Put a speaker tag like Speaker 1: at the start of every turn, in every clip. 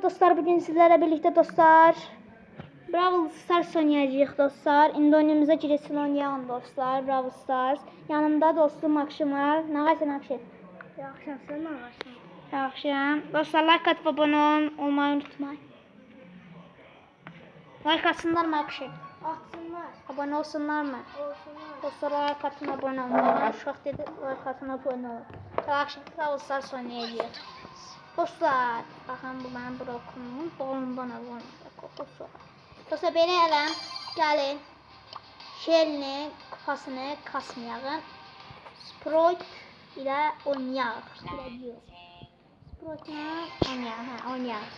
Speaker 1: Merhaba dostlar. Bugün sizlerle birlikte dostlar. Brawl Stars oynayacağız dostlar. İndi oyunumuza giresin oynayan dostlar. Brawl Stars. Yanımda dostum Akşam var. Ne kadar Akşam?
Speaker 2: Yaxşı, sən nə varsan?
Speaker 1: Akşam. Dostlar like atıp abone ol- olmayı unutmayın. Like atsınlar mı Akşam?
Speaker 2: Atsınlar,
Speaker 1: Abone olsunlar mı?
Speaker 2: olsunlar.
Speaker 1: Dostlar like atın abone olun. Uşaq dedi like atın abone olun. Akşam Brawl Stars oynayacağız. Dostlar, baxın bu mənim brokumun dolundan alın. Kokusu. Dostlar belə eləm. Gəlin. Şelini, kupasını kasmayağın. Sprite ilə oynayaq. Ilə yox. Sprite-la oynayaq, hə, oynayaq.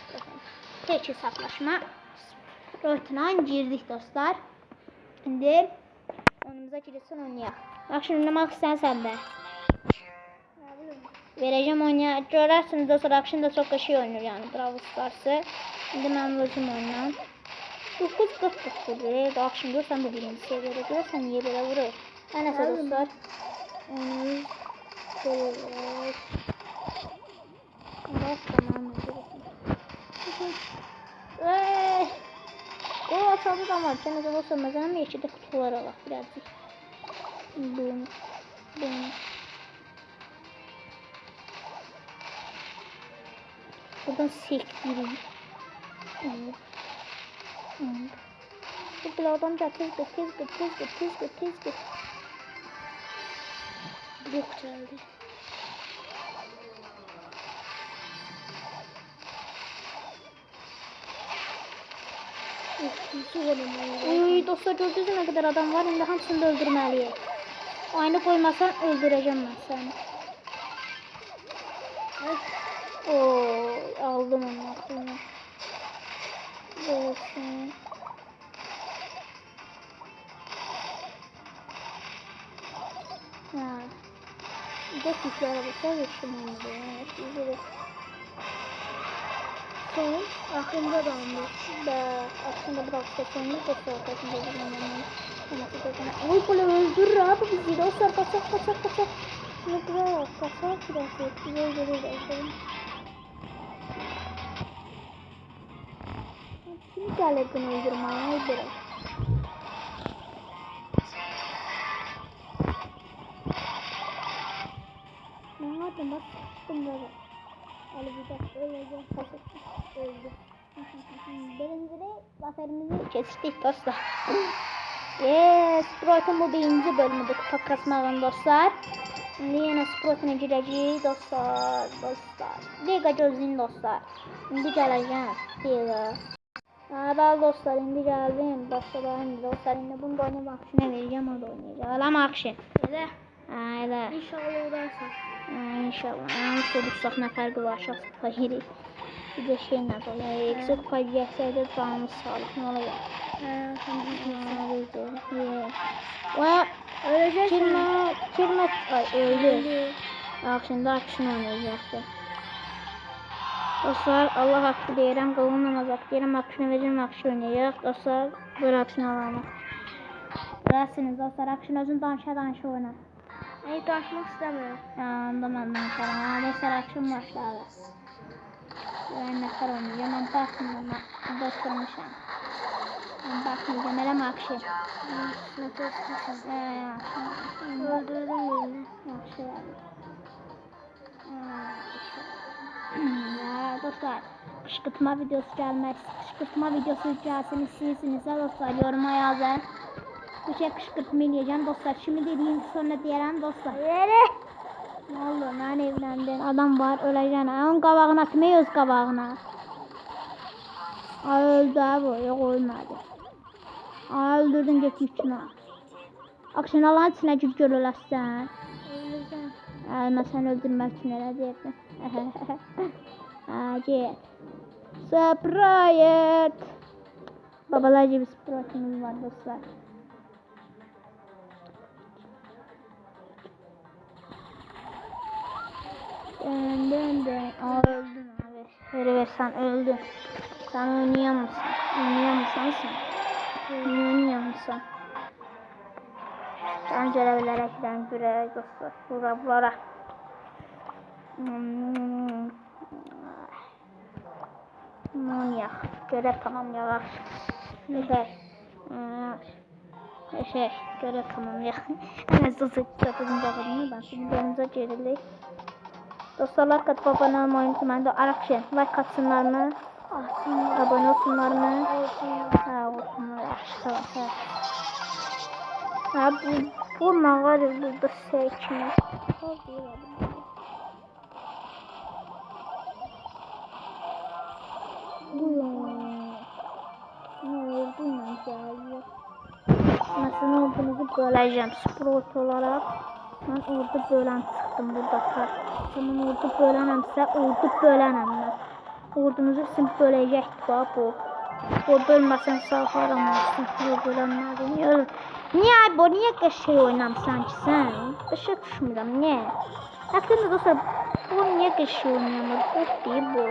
Speaker 1: Tek hesablaşma. Sprite-la girdik dostlar. İndi önümüze girsin oynayaq. Şimdi oynamaq istəyirsən də. Vereceğim oynaya. Görərsiniz dostlar akşam da çok şey oynuyor yani Brawl Stars'ı. Şimdi ben özüm oynayam. 9.49 Bak şimdi görsən bu birinci seviyede görürsən niye böyle vurur. Her neyse dostlar. Onu şöyle Bak tamam. Eee. O atalım var. Sen de olsa mesela mı içinde kutular alak birazcık. Bunu. Bunu. Buradan sektireyim. Evet. Evet. Bu bile adam da tez git, tez git, tez git, tez git, tez git. Yok geldi.
Speaker 2: Su oynamalı.
Speaker 1: Uy dostlar gördünüz mü ne kadar adam var. Şimdi hamısını da öldürmeliyim. Aynı koymasan öldüreceğim ben seni. Oo, aldım onu aklına. Olsun. Ya. Dört yüklü arabası geçtim onu. Evet, güzel.
Speaker 2: Son, axırında da almış.
Speaker 1: Bak aslında bırak sesini de sohbetinde bulunmanın. Oy böyle öldürür abi bizi. Dostlar kaçak kaçak kaçak. Şunu bırak kaçak biraz. Güzel gelir öldürmeye? Öldürün. Ne yaptın bak? Çıktım böyle. Ali bir dakika öleceğim. Kaçak öldü. Birinci de zaferimizi kestik dostlar. yes, Sprite'ın bu birinci bölümüdür kupa kasmağın dostlar. Şimdi yine Sprite'ına gireceğiz dostlar, dostlar. Dega gözün dostlar. Şimdi geleceğim. Dega. Merhaba dostlar, indi geldim. Başlayalım dostlar. Indi bunu da oynamak için vereceğim, o da oynayacak. Alam akşam.
Speaker 2: Elə,
Speaker 1: Ayla.
Speaker 2: inşallah olarsan.
Speaker 1: İnşallah. Ama soruşsak ne farkı var şahsı hayır. Bir de şey ne böyle eksik pay yeseydi canımız sağlık ne?
Speaker 2: Hə, sən bilirsən.
Speaker 1: Ve
Speaker 2: Öləcəksən.
Speaker 1: kirme, kirme, ay öldü.
Speaker 2: Öldü.
Speaker 1: Akşında akşın oynayacaktı. Dostlar Allah hakkı deyirəm, qılın namaz haqqı deyirəm, akşını verəcəm, akşı oynayacaq. Dostlar, böyle akşını alalım. Bilirsiniz dostlar, akşın özün danışa danışa oynar.
Speaker 2: Ey, danışmaq istəmirəm.
Speaker 1: Yanında mən danışaram, amma dostlar akşın başladı. Ben ne kadar oynayacağım, ben bakmıyorum, ben dostlarmışam. Ben bakmayacağım, elə akşın.
Speaker 2: Nə tezsən.
Speaker 1: Ee, akşın.
Speaker 2: Öldürdüm birini.
Speaker 1: Yaxşı gəldi. Dostlar, qışqırtma videosu gəlmək, qışqırtma videosu gəlsin istəyirsinizsə dostlar yoruma yazın. Bu şey qışqırtma eləyəcəm dostlar. Şimdi dediyim sonra deyərəm dostlar.
Speaker 2: Yeri.
Speaker 1: Ne oldu? Lan evlendin. Adam var öleceksin. Ha, Onun qabağına kimi öz qabağına. Ay öldü ha bu. Yok ölmedi. Ay öldürdün get yükünü. Akşam Allah'ın içine gir gör öləsən.
Speaker 2: Ölürsən.
Speaker 1: Mən səni öldürmək üçün elə deyirdim. Get. Sprite. Babalar gibi Sprite'imiz var dostlar. Dön dön dön. Aa öldün abi. Ver ver sen öldün. Sen oynuyor musun? Oynuyor sen? Oynuyor musun? Ben görevlerden göre dostlar. Bura bura. Hmm. Manyak. Görev tamamlayalım. Şey. Ee, şey. Görev tamamlayalım. Hemen sosyal stratejinin cevabını ben şimdi bölümümüze gerilik. Dostlar kat abone olmayı unutmayın. Da Arakşen. Like atsınlar mı?
Speaker 2: Aslında
Speaker 1: Abone olsunlar mı? Ha olsunlar. Yaxşı, Tamam. Ha. Bu, bu ne var ya burada seçme. Bu ya. Ne oldu ne geldi? Nasıl olduğunuzu böleceğim. Sprot olarak. Ben orada bölen çıktım burada kar. Zaman orada bölenemse orada bölenem ben. Ordunuzu sizin böləcəkdir bax bu. O bölməsən sağ haramazsın. Yox bölənmədim. Yox. Niyə ay bu? Niyə qəşəng oynamısan ki sən? Başa düşmürəm. Niyə? Əslində dostlar bu niyə qəşəng oynamır? Bu deyil bu.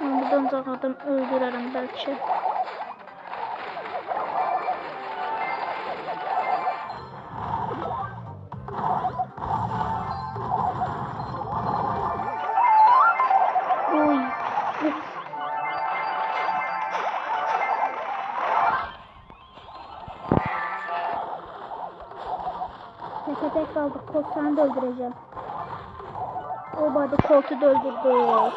Speaker 1: Ben buradan uzak adam öldürürüm belki. Uy. Uf. Tepe tek kaldı. Kolt sen de öldüreceğim. O body Colt'u da öldürdü.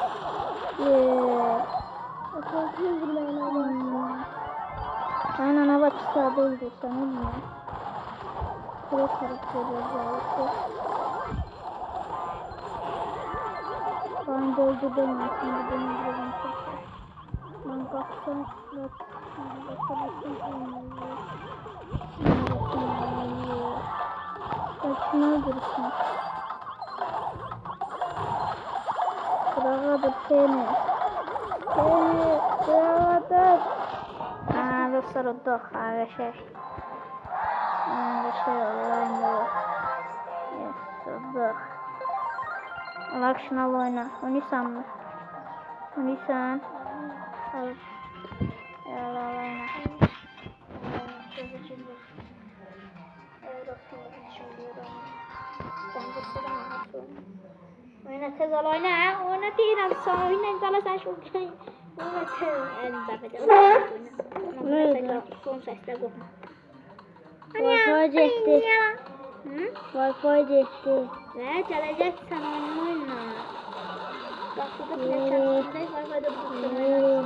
Speaker 1: Aynen hava çıkardı öldü sanırım ya. Kere karakteri özellikle. Ben öldürdüm ya. Şimdi ben öldürdüm tekrar. Ben kalksam yok. Ben bakarım. Kaçını Kırağadır seni. Seni kırağadır. Aa, o da arkadaşlar. Arkadaşlar online bu. Yes, o da. Allah şuna al oyna. Oynaysan mı? Oynaysan. Al. Ya Allah oyna. Oyna tez ol oyna. Oyna değilim sana. Oyna sana sen şu Oyna tez. En zafede. Oyna. Son sesle kopma.
Speaker 2: Wi-Fi çekti. Wi-Fi çekti.
Speaker 1: Ne gelecek sen oyna oyna. Bak burada bile çarpsınday var var da bu oyna.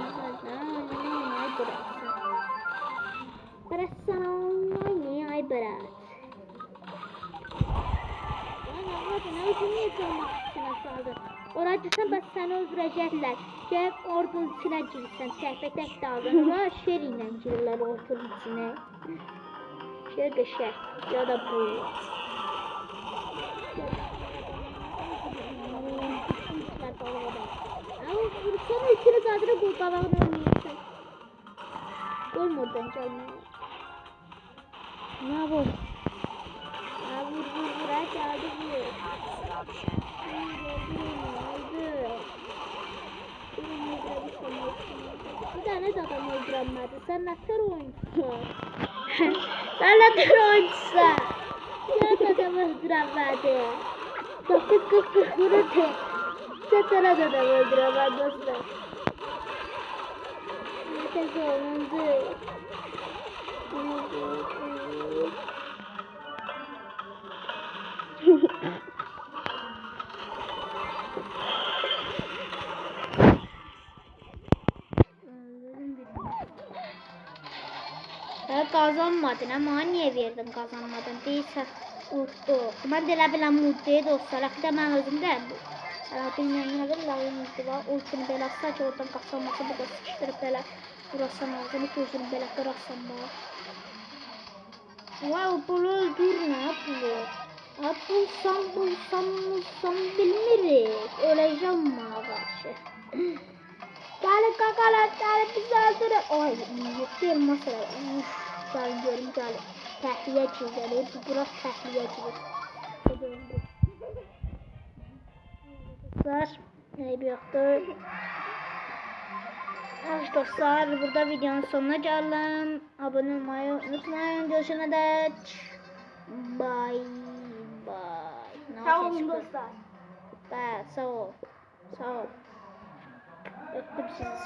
Speaker 1: Bırak sana oynayı ay bırak. Ne üçün niye çalmaq içine saldın? Orada sən bəs səni öldürəcəklər. Gəlib ordunun içinə girsən, səhvə tək daldın. Var şer ilə girirlər ordunun içinə. Şer qəşək ya da bu. Ama vursana ikini zadına bu balağını oynuyorsun. Görme oradan gelmeyi.
Speaker 2: Ne bu?
Speaker 1: Ha vur vur vur hadi hadi vur. Bir tane de adam öldüremedi. Sen nasıl oyuncusun? Sen nasıl oyuncusun? Sen adam öldüremedi. Dokuz kırk kırk vururdu. Sen sana da adam öldüremedi dostlar. Ne tez olundu. Ya kazanmadın ama niye verdin kazanmadın değilse unuttu. Ben de elə biləm mutluya dostlar. Bir də mən özüm də bu. Elə bilməyəm nə qədər layığımızdı var. Ultini belə atsa ki oradan qaçılması bu da sıkıştırıp belə vurasan ağzını gözünü belə qırasan bax. Wow bunu öldürme bunu. Ha bulsam bulsam bulsam bilmirik. Öleceğim bana karşı. Gelin kakalar gelin bizi öldürün. Ay yok değil mesela. Uf, gelin görüm gelin. Tahliye çizelim. Bu burası tahliye çizelim. Dostlar. Ne bir yoktur. Evet dostlar burada videonun sonuna geldim. Abone olmayı unutmayın. Görüşene dek. Bye bye.
Speaker 2: Sağ olun dostlar.
Speaker 1: Bye. Sağ ol. Sağ ol. Öptüm sizi.